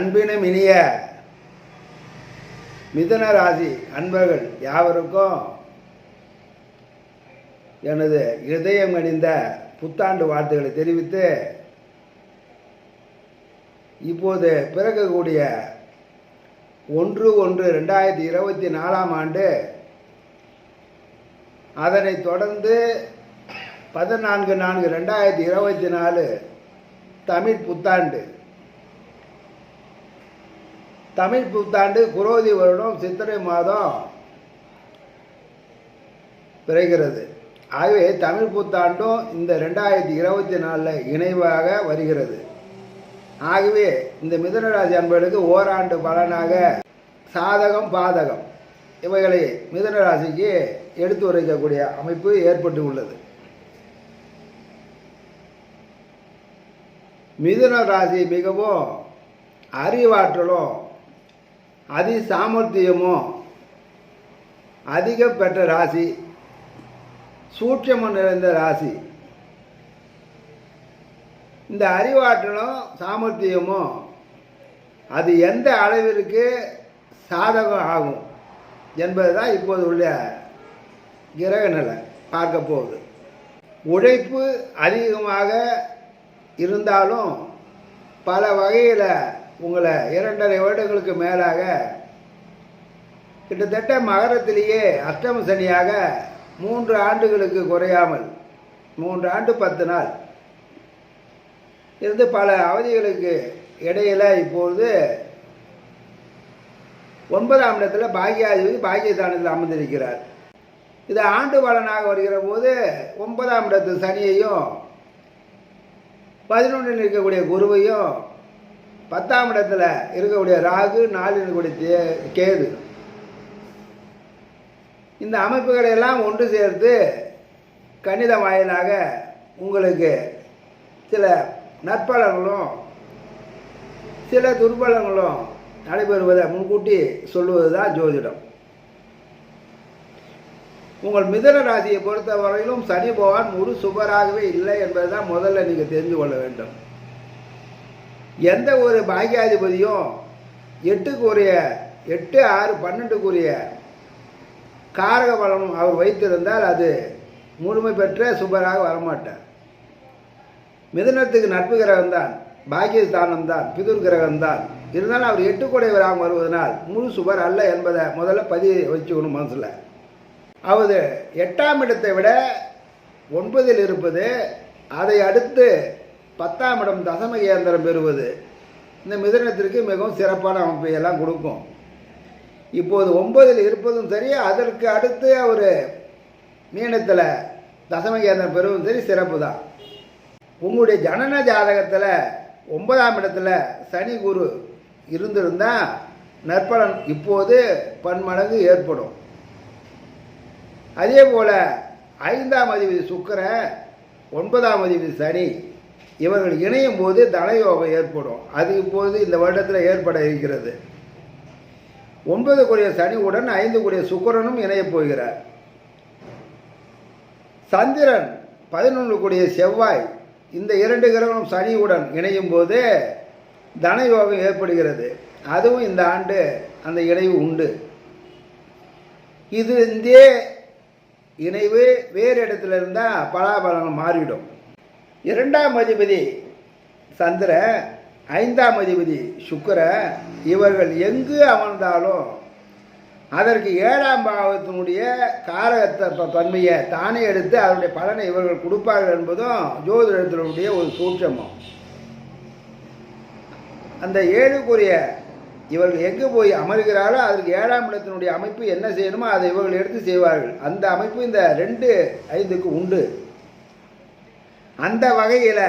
அன்பினும் இனிய மிதன ராசி அன்பர்கள் யாவருக்கும் எனது இதயம் அணிந்த புத்தாண்டு வாழ்த்துக்களை தெரிவித்து இப்போது பிறக்கக்கூடிய ஒன்று ஒன்று ரெண்டாயிரத்தி இருபத்தி நாலாம் ஆண்டு அதனைத் தொடர்ந்து பதினான்கு நான்கு ரெண்டாயிரத்தி இருபத்தி நாலு தமிழ் புத்தாண்டு. தமிழ் புத்தாண்டு குரோதி வருடம் சித்திரை மாதம் பிறகிறது. ஆகவே தமிழ் புத்தாண்டும் இந்த ரெண்டாயிரத்தி இருபத்தி நாலில் இணைவாக வருகிறது. ஆகவே இந்த மிதுனராசி அன்பர்களுக்கு ஓராண்டு பலனாக சாதகம் பாதகம் இவைகளை மிதுனராசிக்கு எடுத்து உரைக்கக்கூடிய அமைப்பு ஏற்பட்டு உள்ளது. மிதுன ராசி மிகவும் அறிவாற்றலும் அதி சாமர்த்தியமோ அதிக பெற்ற ராசி? சூட்சமம் நிறைந்த ராசி? இந்த அறிவாற்றலும் சாமர்த்தியமும் அது எந்த அளவிற்கு சாதகம் ஆகும் என்பது தான் இப்போது உள்ள கிரக நிலை பார்க்க போகுது. உழைப்பு அதிகமாக இருந்தாலும் பல வகையில் உங்களை இரண்டரை வருடங்களுக்கு மேலாக கிட்டத்தட்ட மகரத்திலேயே அஷ்டம சனியாக மூன்று ஆண்டுகளுக்கு குறையாமல் மூன்று ஆண்டு பத்து நாள் இருந்து பல அவதிகளுக்கு இடையில இப்பொழுது ஒன்பதாம் இடத்துல பாக்கியாதிபதி பாக்கியஸ்தானத்தில் அமர்ந்திருக்கிறார். இது ஆண்டு பலனாக வருகிற போது ஒன்பதாம் இடத்து சனியையும் பதினொன்றில் இருக்கக்கூடிய குருவையும் பத்தாம் இடத்துல இருக்கக்கூடிய ராகு நாலில் இருக்கக்கூடிய தே- கேது. இந்த அமைப்புகளை எல்லாம் ஒன்று சேர்த்து கணித வாயிலாக உங்களுக்கு சில நற்பலங்களும் சில துர்பலங்களும் நடைபெறுவதை முன்கூட்டி சொல்லுவது தான் ஜோதிடம். உங்கள் மிதன ராசியை பொறுத்த வரையிலும் சனி பகவான் முழு சுபராகவே இல்லை என்பதை தான் முதல்ல நீங்கள் தெரிந்து கொள்ள வேண்டும். எந்த ஒரு பாக்கியாதிபதியும் எட்டுக்குரிய எட்டு ஆறு பன்னெண்டுக்குரிய காரக பலம் அவர் வைத்திருந்தால் அது முழுமை பெற்ற சுபராக வரமாட்டார். மிதுனத்துக்கு நட்பு கிரகம் தான் பாக்கியஸ்தானம் தான் பிதுர் கிரகம் தான் இருந்தாலும் அவர் எட்டுக்குடையவராக வருவதனால் முழு சுபர் அல்ல என்பதை முதல்ல பதிய வச்சுக்கணும் மனசில். அவர் எட்டாம் இடத்தை விட ஒன்பதில் இருப்பது அதை அடுத்து பத்தாம் இடம் தசம கேந்திரம் பெறுவது. இந்த மிதனத்திற்கு மிகவும் சிறப்பான அமைப்பை எல்லாம் கொடுக்கும். இப்போது ஒன்பதில் இருப்பதும் சரி அதற்கு அடுத்து அவர் மீனத்தில் தசம கேந்திரம் பெறுவதும் சரி சிறப்பு தான் உங்களுடைய ஜனன ஜாதகத்தில் ஒன்பதாம் இடத்துல சனி குரு இருந்திருந்தால் நற்பலன் இப்போது பன்மடங்கு ஏற்படும். அதே போல் ஐந்தாம் அதிபதி சுக்கிரன் ஒன்பதாம் அதிபதி சனி இவர்கள் இணையும் போது தனயோகம் ஏற்படும். அது இப்போது இந்த வருடத்தில் ஏற்பட இருக்கிறது. ஒன்பது கூடிய சனியுடன் ஐந்து கூடிய சுக்கரனும் இணையப் போகிறார். சந்திரன் பதினொன்று கூடிய செவ்வாய் இந்த இரண்டு கிரகங்களும் சனியுடன் இணையும் போது தனயோகம் ஏற்படுகிறது. அதுவும் இந்த ஆண்டு அந்த இணைவு உண்டு. இது இந்த இணைவு வேறு இடத்துல இருந்தால் பலாபலங்கள் மாறிடும். இரண்டாம் அதிபதி சந்திர ஐந்தாம் அதிபதி சுக்கர இவர்கள் எங்கு அமர்ந்தாலும் அதற்கு ஏழாம் பாவத்தினுடைய காரகத்தை ப- தன்மையை தானே எடுத்து அதனுடைய பலனை இவர்கள் கொடுப்பார்கள் என்பதும் ஜோதிடத்தினுடைய ஒரு சூட்சமம். அந்த ஏழுக்குரிய இவர்கள் எங்கு போய் அமர்கிறாரோ அதற்கு ஏழாம் இடத்தினுடைய அமைப்பு என்ன செய்யணுமோ அதை இவர்கள் எடுத்து செய்வார்கள். அந்த அமைப்பு இந்த ரெண்டு ஐந்துக்கு உண்டு. அந்த வகையில்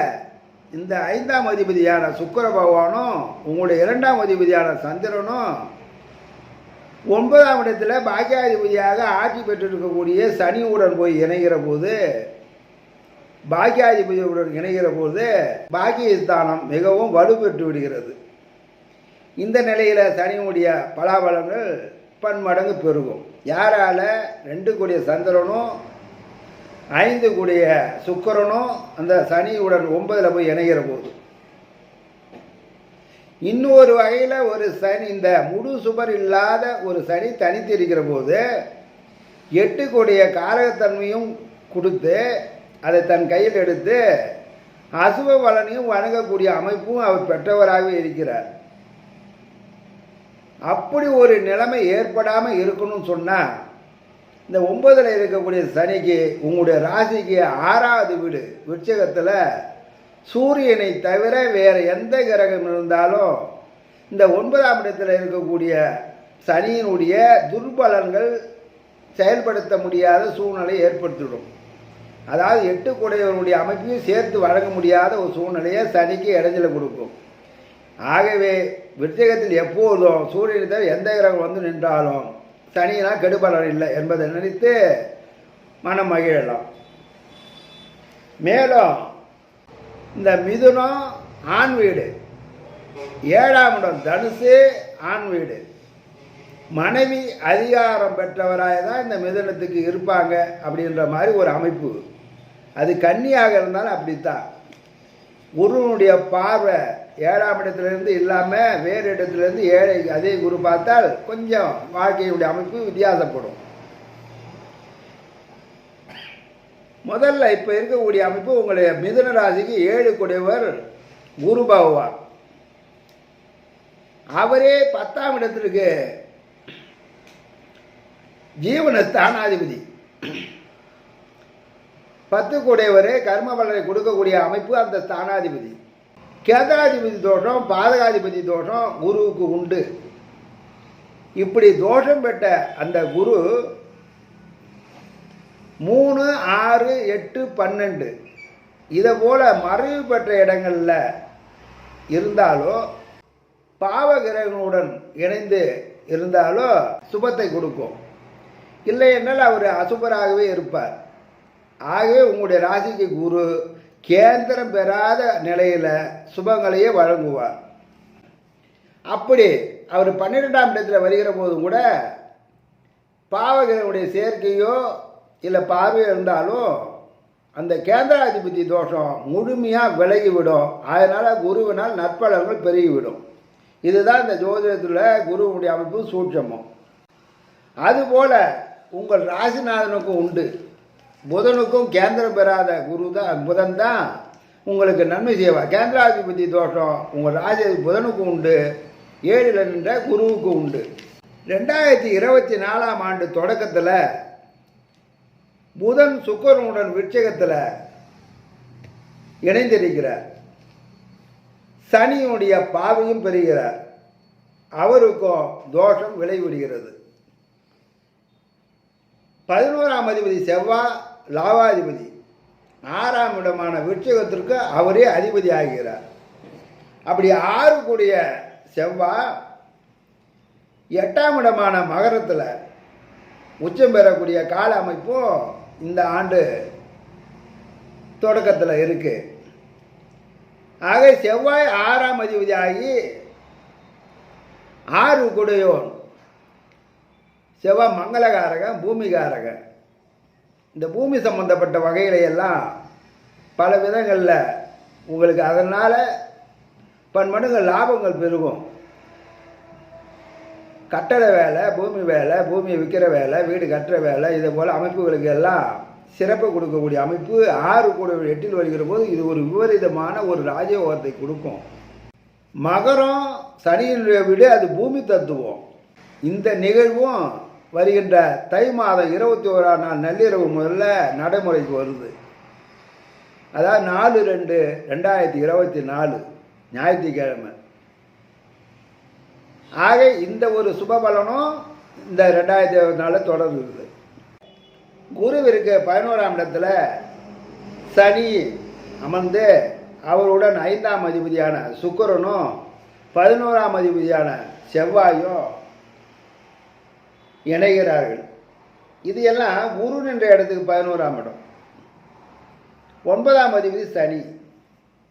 இந்த ஐந்தாம் அதிபதியான சுக்கிர பகவானும் உங்களுடைய இரண்டாம் அதிபதியான சந்திரனும் ஒன்பதாம் இடத்துல பாக்கியாதிபதியாக ஆட்சி பெற்றிருக்கக்கூடிய சனியுடன் போய் இணைகிற போது பாக்கியாதிபதியுடன் இணைகிற போது பாக்கியஸ்தானம் மிகவும் வலுப்பெற்று விடுகிறது. இந்த நிலையில் சனியுடைய பலாபலங்கள் பன்மடங்கு பெருகும். யாரால? ரெண்டு கூடிய சந்திரனும் ஐந்து கூடிய சுக்கரனும் அந்த சனியுடன் ஒன்பதில் போய் இணைகிற போது. இன்னொரு வகையில் ஒரு சனி இந்த முழு சுபர் இல்லாத ஒரு சனி தனித்திருக்கிற போது எட்டு கூடிய காரகத்தன்மையும் கொடுத்து அதை தன் கையில் எடுத்து அசுப பலனையும் வணங்கக்கூடிய அமைப்பும் அவர் பெற்றவராகவே இருக்கிறார். அப்படி ஒரு நிலைமை ஏற்படாமல் இருக்கணும்னு சொன்னால் இந்த ஒன்பதில் இருக்கக்கூடிய சனிக்கு உங்களுடைய ராசிக்கு ஆறாவது வீடு. விருச்சகத்தில் சூரியனை தவிர வேறு எந்த கிரகம் இருந்தாலும் இந்த ஒன்பதாம் இடத்தில் இருக்கக்கூடிய சனியினுடைய துர்பலன்கள் செயல்படுத்த முடியாத சூழ்நிலை ஏற்படுத்திவிடும் அதாவது எட்டு குடையவனுடைய அமைப்பையும் சேர்த்து வழங்க முடியாத ஒரு சூழ்நிலையை சனிக்கு இடைஞ்சல கொடுக்கும். ஆகவே விருச்சகத்தில் எப்போதும் சூரியனை தவிர எந்த கிரகம் வந்து நின்றாலும் சனினா கெடுபலன் இல்லை என்பதை நினைத்து மனம் மகிழலாம். மேலும் இந்த மிதுனம் ஆண் வீடு. ஏழாம் இடம் தனுசு ஆண் வீடு. மனைவி அதிகாரம் பெற்றவராக தான் இந்த மிதுனத்துக்கு இருப்பாங்க அப்படின்ற மாதிரி ஒரு அமைப்பு. அது கன்னியாக இருந்தாலும் அப்படித்தான். குருவனுடைய பார்வை ஏழாம் இடத்துலேருந்து இல்லாமல் வேறு இடத்துலேருந்து ஏழை அதே குரு பார்த்தால் கொஞ்சம் வாழ்க்கையுடைய அமைப்பு வித்தியாசப்படும். முதல்ல இப்போ இருக்கக்கூடிய அமைப்பு உங்களுடைய மிதுன ராசிக்கு ஏழு குடைவர் குரு பகவான். அவரே பத்தாம் இடத்திற்கு ஜீவன ஸ்தானாதிபதி. பத்து கூடையவரே கர்ம பலனை கொடுக்கக்கூடிய அமைப்பு அந்த ஸ்தானாதிபதி. கேதாதிபதி தோஷம் பாதகாதிபதி தோஷம் குருவுக்கு உண்டு. இப்படி தோஷம் பெற்ற அந்த குரு மூணு ஆறு எட்டு பன்னெண்டு. இதை போல் மறைவு பெற்ற இடங்களில் இருந்தாலோ பாவகிரகனுடன் இணைந்து இருந்தாலோ சுபத்தை கொடுக்கும். இல்லை என்றால் அவர் அசுபராகவே இருப்பார். ஆகவே உங்களுடைய ராசிக்கு குரு கேந்திரம் பெறாத நிலையில் சுபங்களையே வழங்குவார். அப்படி அவர் பன்னிரெண்டாம் இடத்துல வருகிற போதும் கூட பாவகிரனுடைய சேர்க்கையோ இல்லை பார்வையோ இருந்தாலும் அந்த கேந்திராதிபதி தோஷம் முழுமையாக விலகிவிடும். அதனால் குருவினால் நற்பலன்கள் பெருகிவிடும். இதுதான் இந்த ஜோதிடத்தில் குருவனுடைய அமைப்பு சூட்சமம். அதுபோல் உங்கள் ராசிநாதனுக்கும் உண்டு. புதனுக்கும் கேந்திரம் பெறாத குரு தான் புதன் தான். உங்களுக்கு நன்மை செய்வார். கேந்திராதிபதி தோஷம் உங்கள் ராஜ புதனுக்கும் உண்டு ஏழில் நின்ற குருவுக்கு உண்டு. ரெண்டாயிரத்தி இருபத்தி நாலாம் ஆண்டு தொடக்கத்தில் புதன் சுக்கரனுடன் விட்சகத்தில் இணைந்திருக்கிறார். சனியுடைய பாவையும் பெறுகிறார். அவருக்கும் தோஷம் விளைவிடுகிறது. பதினோராம் அதிபதி செவ்வாய் லாவாதிபதி. ஆறாம் இடமான விருட்சகத்திற்கு அவரே அதிபதி ஆகிறார். அப்படி ஆறு கூடிய செவ்வாய் எட்டாம் இடமான மகரத்தில் உச்சம் பெறக்கூடிய கால அமைப்பும் இந்த ஆண்டு தொடக்கத்தில் இருக்கு. ஆக செவ்வாய் ஆறாம் அதிபதி ஆகி ஆறு குடையோன். செவ்வாய் மங்களகாரகன் பூமிகாரகன் இந்த பூமி சம்பந்தப்பட்ட வகையில எல்லாம் பல விதங்களில் உங்களுக்கு அதனால் பன்மடங்கு லாபங்கள் பெருகும். கட்டட வேலை பூமி வேலை பூமியை விற்கிற வேலை வீடு கட்டுற வேலை இதே போல் அமைப்புகளுக்கு எல்லாம் சிறப்பு கொடுக்கக்கூடிய அமைப்பு ஆறு கூட எட்டில் வருகிற போது இது ஒரு விபரீதமான ஒரு ராஜயோகத்தை கொடுக்கும். மகரம் சனியினுடைய வீடு அது பூமி தத்துவம். இந்த நிகழ்வும் வருகின்ற தை மாதம் இருபத்தி ஓராம் நாள் நள்ளிரவு முதல்ல நடைமுறைக்கு வருது. அதாவது நாலு ரெண்டு ரெண்டாயிரத்தி இருபத்தி நாலு ஞாயிற்றுக்கிழமை. ஆக இந்த ஒரு சுபபலனும் இந்த ரெண்டாயிரத்தி இருபத்தி நாலு தொடர்ந்து குருவிற்கு பதினோராம் இடத்துல சனி அமர்ந்து அவருடன் ஐந்தாம் அதிபதியான சுக்கரனும் பதினோராம் அதிபதியான செவ்வாயும் இணைகிறார்கள். இது எல்லாம் குரு நின்ற இடத்துக்கு பதினோராம் இடம். ஒன்பதாம் அதிபதி சனி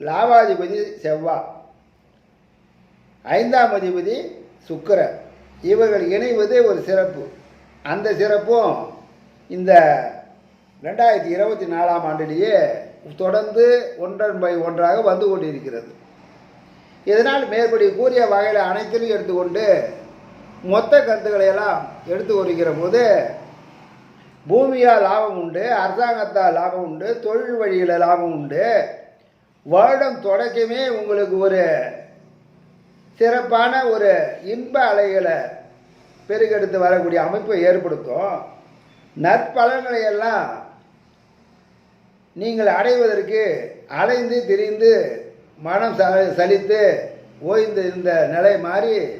லாபாதிபதி செவ்வா ஐந்தாம் அதிபதி சுக்கர இவர்கள் இணைவது ஒரு சிறப்பு. அந்த சிறப்பும் இந்த ரெண்டாயிரத்தி இருபத்தி நாலாம் ஆண்டிலேயே தொடர்ந்து ஒன்றன் பை ஒன்றாக வந்து கொண்டிருக்கிறது. இதனால் மேற்படி கூறிய வகையில் அனைத்திலும் எடுத்துக்கொண்டு மொத்த கருத்துக்களை எல்லாம் எடுத்து வருகிற போது பூமியால் லாபம் உண்டு அரசாங்கத்தால் லாபம் உண்டு தொழில் வழியில் லாபம் உண்டு. வருடம் தொடக்கமே உங்களுக்கு ஒரு சிறப்பான ஒரு இன்ப அலைகளை பெருக்கெடுத்து வரக்கூடிய அமைப்பை ஏற்படுத்தும். நற்பலன்களை எல்லாம் நீங்கள் அடைவதற்கு அலைந்து திரிந்து மனம் ச சலித்து ஓய்ந்து இருந்த நிலை மாறி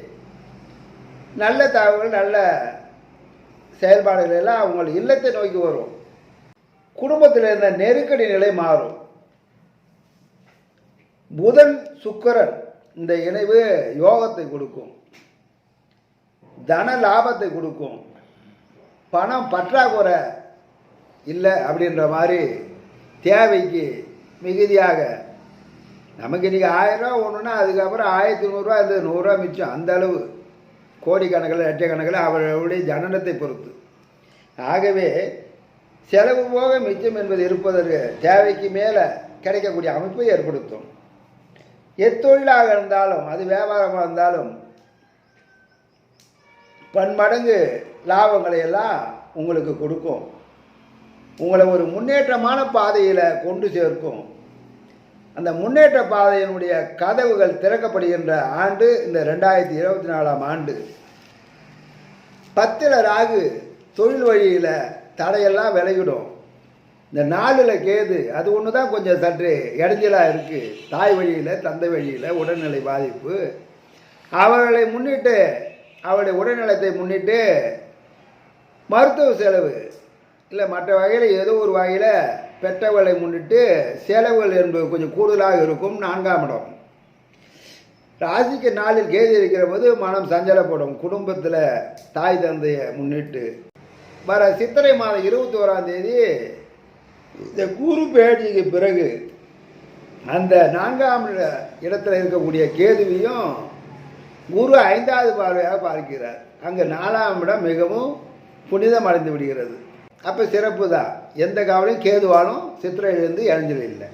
நல்ல தகவல்கள் நல்ல செயல்பாடுகள் எல்லாம் உங்கள் இல்லத்தை நோக்கி வரும். குடும்பத்தில் இருந்த நெருக்கடி நிலை மாறும். புதன் சுக்கரன் இந்த இணைவு யோகத்தை கொடுக்கும். தன லாபத்தை கொடுக்கும். பணம் பற்றாக்குறை இல்லை அப்படின்ற மாதிரி தேவைக்கு மிகுதியாக. நமக்கு இன்றைக்கி ஆயிரம் ரூபா ஒன்றுனா அதுக்கப்புறம் ஆயிரத்தி நூறுரூவா இருந்தது நூறுரூவா மிச்சம். அந்த அளவு. கோடிக்கணக்கில் லட்சக்கணக்கில் அவர்களுடைய ஜனனத்தை பொறுத்து. ஆகவே செலவு போக மிச்சம் என்பது இருப்பதற்கு தேவைக்கு மேலே கிடைக்கக்கூடிய அமைப்பை ஏற்படுத்தும். எத்தொழிலாக இருந்தாலும் அது வியாபாரமாக இருந்தாலும் பன்மடங்கு லாபங்களை எல்லாம் உங்களுக்கு கொடுக்கும். உங்களை ஒரு முன்னேற்றமான பாதையில் கொண்டு சேர்க்கும். அந்த முன்னேற்ற பாதையினுடைய கதவுகள் திறக்கப்படுகின்ற ஆண்டு இந்த ரெண்டாயிரத்தி இருபத்தி நாலாம் ஆண்டு. பத்தில் ராகு தொழில் வழியில் தடையெல்லாம் விளையிடும் இந்த நாளில் கேது அது ஒன்று தான் கொஞ்சம் சற்று இடைஞ்சலாக இருக்குது தாய் வழியில் தந்தை வழியில் உடல்நிலை பாதிப்பு. அவர்களை முன்னிட்டு அவருடைய உடல்நலத்தை முன்னிட்டு மருத்துவ செலவு இல்லை மற்ற வகையில் ஏதோ ஒரு வகையில் பெற்றவர்களை முன்னிட்டு செலவுகள் என்பது கொஞ்சம் கூடுதலாக இருக்கும் நான்காம் இடம். ராசிக்கு நாளில் கேதி இருக்கிற போது மனம் சஞ்சலப்படும். குடும்பத்தில் தாய் தந்தையை முன்னிட்டு வர சித்திரை மாதம் இருபத்தி ஓராம் தேதி இந்த குரு பேட்டிக்கு பிறகு அந்த நான்காம் இடத்துல இருக்கக்கூடிய கேதுவையும் குரு ஐந்தாவது பார்வையாக பார்க்கிறார். அங்கே நாலாம் இடம் மிகவும் புனிதம் அடைந்து விடுகிறது. அப்போ சிறப்பு தான் எந்த காவலையும் கேதுவாலும் சித்திரையிலிருந்து இழஞ்சல் இல்லை.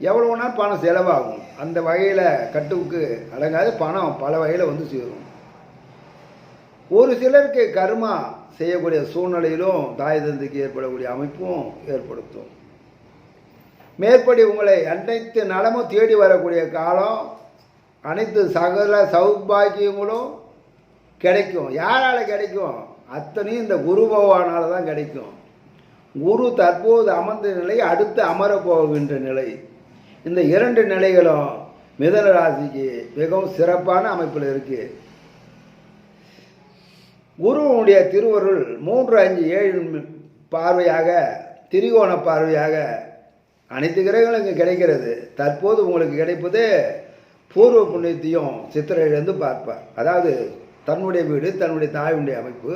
எவ்வளோனா பணம் செலவாகும்? அந்த வகையில் கட்டுவுக்கு அடங்காது பணம் பல வகையில் வந்து சேரும். ஒரு சிலருக்கு கர்மா செய்யக்கூடிய சூழ்நிலையிலும் தாய் தந்தைக்கு ஏற்படக்கூடிய அமைப்பும் ஏற்படுத்தும். மேற்படி உங்களை அனைத்து நலமும் தேடி வரக்கூடிய காலம் அனைத்து சகல சௌபாகியங்களும் கிடைக்கும். யாரால் கிடைக்கும்? அத்தனையும் இந்த குரு பகவானால் தான் கிடைக்கும். குரு தற்போது அமர்ந்த நிலை அடுத்து அமர போகின்ற நிலை. இந்த இரண்டு நிலைகளும் மிதன ராசிக்கு மிகவும் சிறப்பான அமைப்பில் இருக்கு. குருவனுடைய திருவருள் மூன்று அஞ்சு ஏழு பார்வையாக திரிகோண பார்வையாக அனைத்து கிரகங்களும் இங்கே கிடைக்கிறது. தற்போது உங்களுக்கு கிடைப்பது பூர்வ புண்ணியத்தையும் சித்திரையிலேருந்து பார்ப்பார். அதாவது தன்னுடைய வீடு தன்னுடைய தாயுடைய அமைப்பு.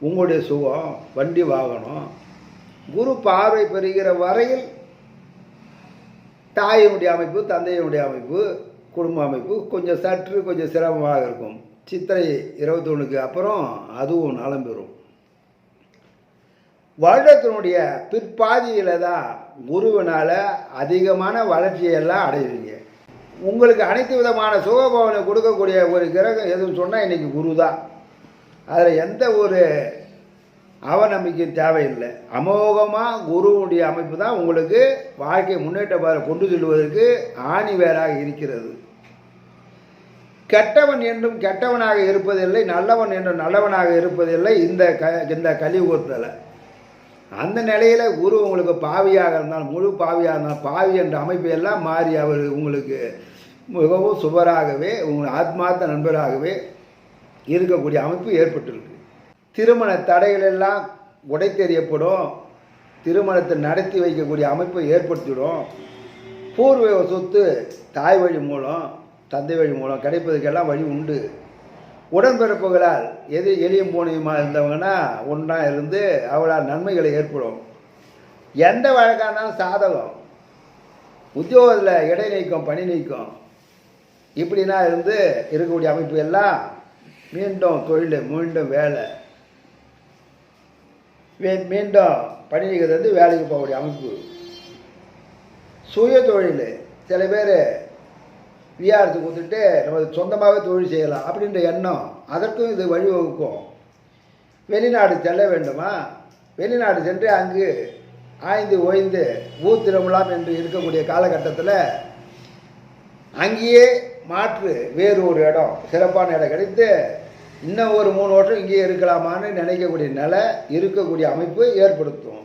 உங்களுடைய சுகம் வண்டி வாகனம். குரு பார்வை பெறுகிற வரையில் தாயினுடைய அமைப்பு தந்தையினுடைய அமைப்பு குடும்ப அமைப்பு கொஞ்சம் சற்று கொஞ்சம் சிரமமாக இருக்கும். சித்திரை இருபத்தொன்றுக்கு அப்புறம் அதுவும் நலம் பெறும் வருடத்தினுடைய பிற்பாதியில் தான் குருவினால் அதிகமான வளர்ச்சியெல்லாம் அடைவீங்க. உங்களுக்கு அனைத்து விதமான சுகபவனை கொடுக்கக்கூடிய ஒரு கிரகம் எதுவும் சொன்னால் இன்றைக்கி குரு தான் அதில் எந்த ஒரு அவநம்பிக்கையும் தேவையில்லை. அமோகமாக குருவுடைய அமைப்பு தான் உங்களுக்கு வாழ்க்கை முன்னேற்ற பாதை கொண்டு செல்வதற்கு ஆணி வேறாக இருக்கிறது. கெட்டவன் என்றும் கெட்டவனாக இருப்பதில்லை நல்லவன் என்றும் நல்லவனாக இருப்பதில்லை இந்த க இந்த கலியுகத்தில். அந்த நிலையில் குரு உங்களுக்கு பாவியாக இருந்தால் முழு பாவியாக இருந்தால் பாவி என்ற அமைப்பு எல்லாம் மாறி அவர் உங்களுக்கு மிகவும் சுவராகவே உங்கள் ஆத்மார்த்த நண்பராகவே இருக்கக்கூடிய அமைப்பு ஏற்பட்டிருக்கு. திருமண தடைகள் எல்லாம் உடைத்தெறியப்படும். திருமணத்தை நடத்தி வைக்கக்கூடிய அமைப்பை ஏற்படுத்திவிடும் பூர்வீக சொத்து தாய் வழி மூலம் தந்தை வழி மூலம் கிடைப்பதற்கெல்லாம் வழி உண்டு. உடன்பிறப்புகளால் எது எளியும் பூனையுமா இருந்தவங்கன்னா ஒன்றா இருந்து அவளால் நன்மைகளை ஏற்படும். எந்த வழக்கானாலும் சாதகம். உத்தியோகத்தில் இடை நீக்கம் பணி நீக்கம். இப்படின்னா இருந்து இருக்கக்கூடிய அமைப்பு எல்லாம் மீண்டும் தொழில் மீண்டும் வேலை. மீண்டும் பணி நீக்கிறது வந்து வேலைக்கு போகக்கூடிய அமைப்பு. சுய தொழில். சில பேர் விஆர்த்து கொடுத்துட்டு நம்ம சொந்தமாகவே தொழில் செய்யலாம் அப்படின்ற எண்ணம். அதற்கும் இது வழிவகுக்கும். வெளிநாடு செல்ல வேண்டுமா? வெளிநாடு சென்று அங்கு ஆய்ந்து ஓய்ந்து ஊத்திரமுலாம் என்று இருக்கக்கூடிய காலகட்டத்தில் அங்கேயே மாற்று வேறு ஒரு இடம். சிறப்பான இடம் கிடைத்து இன்னும் ஒரு மூணு வருஷம் இங்கேயே இருக்கலாமான்னு நினைக்கக்கூடிய நிலை இருக்கக்கூடிய அமைப்பு ஏற்படுத்தும்.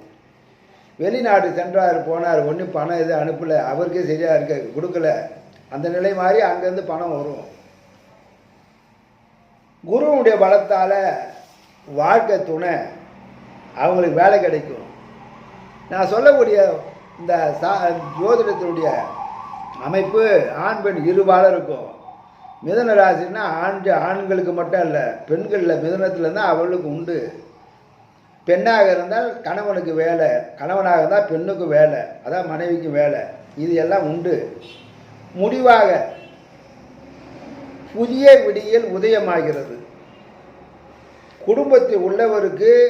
வெளிநாடு சென்றார் போனார் ஒன்றும் பணம் எதுவும் அனுப்பலை அவருக்கே சரியாக இருக்க கொடுக்கல. அந்த நிலை மாதிரி அங்கேருந்து பணம் வரும். குருவுடைய பலத்தால் வாழ்க்கை துணை அவங்களுக்கு வேலை கிடைக்கும். நான் சொல்லக்கூடிய இந்த சா ஜோதிடத்தினுடைய அமைப்பு ஆண் பெண் இருபாலும் இருக்கும். மிதன ராசின்னா ஆண் ஆண்களுக்கு மட்டும் இல்லை பெண்களில் மிதனத்தில் இருந்தால் அவளுக்கு உண்டு. பெண்ணாக இருந்தால் கணவனுக்கு வேலை கணவனாக இருந்தால் பெண்ணுக்கு வேலை அதான் மனைவிக்கு வேலை இது எல்லாம் உண்டு. முடிவாக புதிய விடியல் உதயமாகிறது. குடும்பத்தில் உள்ளவருக்கு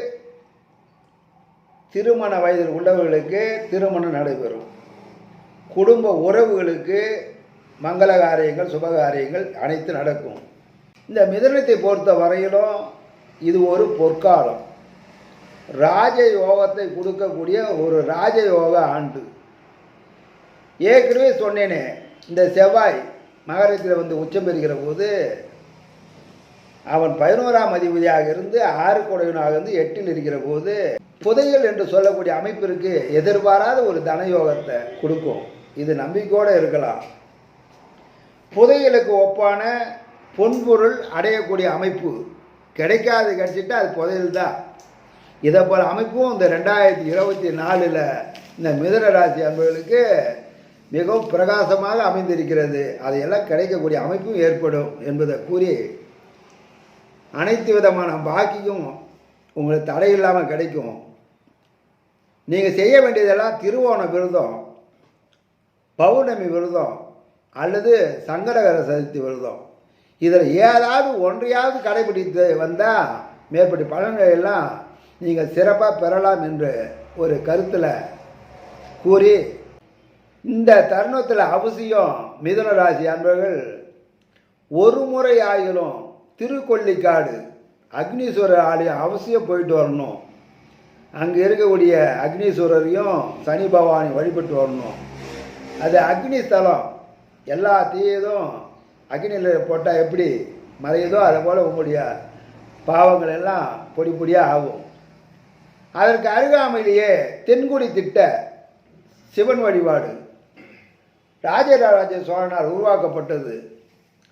திருமண வயதில் உள்ளவர்களுக்கு திருமணம் நடைபெறும். குடும்ப உறவுகளுக்கு மங்கள காரியங்கள் சுபகாரியங்கள் அனைத்து நடக்கும். இந்த மிதனத்தை பொறுத்த வரையிலும் இது ஒரு பொற்காலம். ராஜயோகத்தை கொடுக்கக்கூடிய ஒரு ராஜயோக ஆண்டு. ஏற்கனவே சொன்னேனே இந்த செவ்வாய் மகரத்தில் வந்து உச்சம் பெறுகிற போது அவன் பதினோராம் அதிபதியாக இருந்து ஆறு குடையனாக இருந்து எட்டில் இருக்கிற போது புதையல் என்று சொல்லக்கூடிய அமைப்பிற்கு எதிர்பாராத ஒரு தனயோகத்தை கொடுக்கும். இது நம்பிக்கையோடு இருக்கலாம். புதையலுக்கு ஒப்பான பொன்பொருள் அடையக்கூடிய அமைப்பு. கிடைக்காது கிடைச்சிட்டா அது புதையல் தான் இதை போல் அமைப்பும் இந்த ரெண்டாயிரத்தி இருபத்தி நாலில் இந்த மிதன ராசி அன்பர்களுக்கு மிகவும் பிரகாசமாக அமைந்திருக்கிறது. அதையெல்லாம் கிடைக்கக்கூடிய அமைப்பும் ஏற்படும் என்பதை கூறி அனைத்து விதமான பாக்கியும் உங்களுக்கு தடை இல்லாமல் கிடைக்கும். நீங்கள் செய்ய வேண்டியதெல்லாம் திருவோண விரதம் பௌர்ணமி விரதம் அல்லது சங்கடகர சதுர்த்தி விரதம். இதில் ஏதாவது ஒன்றையாவது கடைபிடித்து வந்தால் மேற்பட்ட பலன்களை எல்லாம் நீங்கள் சிறப்பாக பெறலாம் என்று ஒரு கருத்தில் கூறி இந்த தருணத்தில் அவசியம் மிதுன ராசி அன்பர்கள் ஒரு முறை ஆகிலும் திருக்கொல்லிக்காடு அக்னீஸ்வரர் ஆலயம் அவசியம் போயிட்டு வரணும். அங்கே இருக்கக்கூடிய அக்னீஸ்வரரையும் சனி பகவானை வழிபட்டு வரணும். அது அக்னி ஸ்தலம். எல்லா தீயதும் அக்னியில் போட்டால் எப்படி மறையுதோ அதை போல் உங்களுடைய பாவங்கள் எல்லாம் பொடி பொடியாக ஆகும். அதற்கு அருகாமையிலேயே தென்குடி திட்ட சிவன் வழிபாடு. ராஜராஜ சோழனால் உருவாக்கப்பட்டது.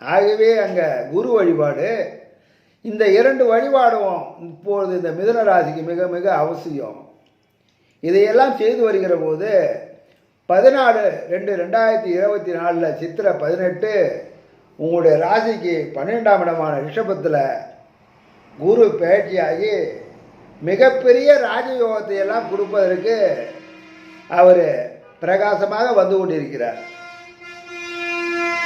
ஆகவே அங்கே குரு வழிபாடு. இந்த இரண்டு வழிபாடும் இப்பொழுது இந்த மிதுன ராசிக்கு மிக மிக அவசியம். இதையெல்லாம் செய்து வருகிற போது பதினாலு ரெண்டு ரெண்டாயிரத்தி இருபத்தி நாலில் சித்திரை பதினெட்டு உங்களுடைய ராசிக்கு பன்னெண்டாம் இடமான ரிஷபத்தில் குரு பயிற்சியாகி மிகப்பெரிய ராஜயோகத்தை எல்லாம் கொடுப்பதற்கு அவர் பிரகாசமாக வந்து கொண்டிருக்கிறார்.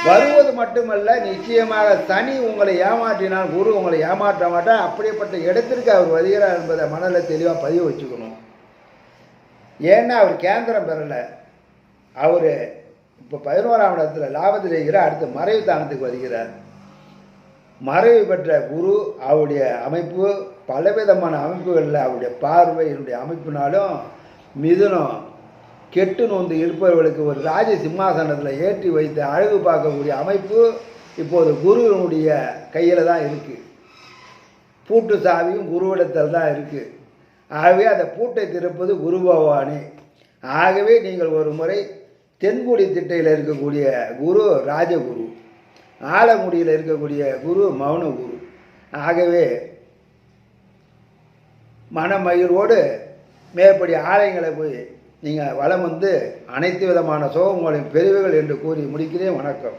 வருவது மட்டுமல்ல நிச்சயமாக தனி உங்களை ஏமாற்றினால் குரு உங்களை ஏமாற்ற மாட்டார். அப்படிப்பட்ட இடத்திற்கு அவர் வருகிறார் என்பதை மனதில் தெளிவாக பதிவு வச்சுக்கணும். ஏன்னா அவர் கேந்திரம் பெறலை. அவர் இப்போ பதினோராம் இடத்துல லாபத்தில் இருக்கிறார் அடுத்து மறைவு தானத்துக்கு வருகிறார். மறைவு பெற்ற குரு அவருடைய அமைப்பு பலவிதமான அமைப்புகளில் அவருடைய பார்வை என்னுடைய அமைப்பினாலும் மிதுனம் கெட்டு நோந்து இருப்பவர்களுக்கு ஒரு ராஜ சிம்மாசனத்தில் ஏற்றி வைத்து அழகு பார்க்கக்கூடிய அமைப்பு இப்போது குருவினுடைய கையில் தான் இருக்குது பூட்டு சாவியும் குருவிடத்தில் தான் இருக்குது ஆகவே அந்த பூட்டை திறப்பது குரு பகவானே. ஆகவே நீங்கள் ஒரு முறை தென்குடி திட்டையில் இருக்கக்கூடிய குரு ராஜகுரு ஆலங்குடியில் இருக்கக்கூடிய குரு மௌன குரு ஆகவே மனமகிழ்வோடு மேற்படி ஆலயங்களை போய் நீங்கள் வலம் வந்து அனைத்து விதமான சோகங்களையும் பெருவுகள் என்று கூறி முடிக்கிறேன். வணக்கம்.